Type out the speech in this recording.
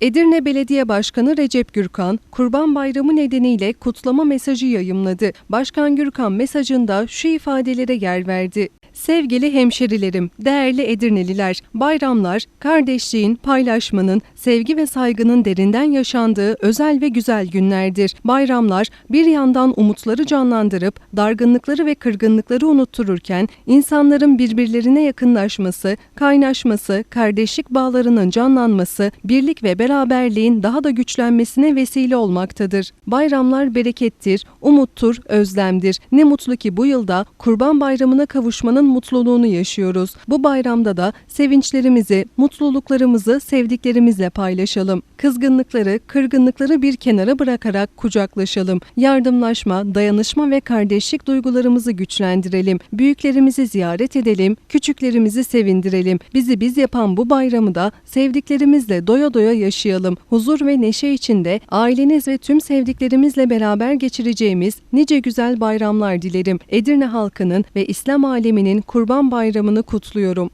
Edirne Belediye Başkanı Recep Gürkan, Kurban Bayramı nedeniyle kutlama mesajı yayımladı. Başkan Gürkan mesajında şu ifadelere yer verdi. Sevgili hemşerilerim, değerli Edirneliler, bayramlar, kardeşliğin, paylaşmanın, sevgi ve saygının derinden yaşandığı özel ve güzel günlerdir. Bayramlar bir yandan umutları canlandırıp dargınlıkları ve kırgınlıkları unuttururken insanların birbirlerine yakınlaşması, kaynaşması, kardeşlik bağlarının canlanması, birlik ve beraberliğin daha da güçlenmesine vesile olmaktadır. Bayramlar berekettir, umuttur, özlemdir. Ne mutlu ki bu yılda Kurban Bayramı'na kavuşmanın mutluluğunu yaşıyoruz. Bu bayramda da sevinçlerimizi, mutluluklarımızı sevdiklerimizle paylaşalım. Kızgınlıkları, kırgınlıkları bir kenara bırakarak kucaklaşalım. Yardımlaşma, dayanışma ve kardeşlik duygularımızı güçlendirelim. Büyüklerimizi ziyaret edelim, küçüklerimizi sevindirelim. Bizi biz yapan bu bayramı da sevdiklerimizle doya doya yaşayalım. Huzur ve neşe içinde aileniz ve tüm sevdiklerimizle beraber geçireceğimiz nice güzel bayramlar dilerim. Edirne halkının ve İslam aleminin Kurban Bayramını kutluyorum.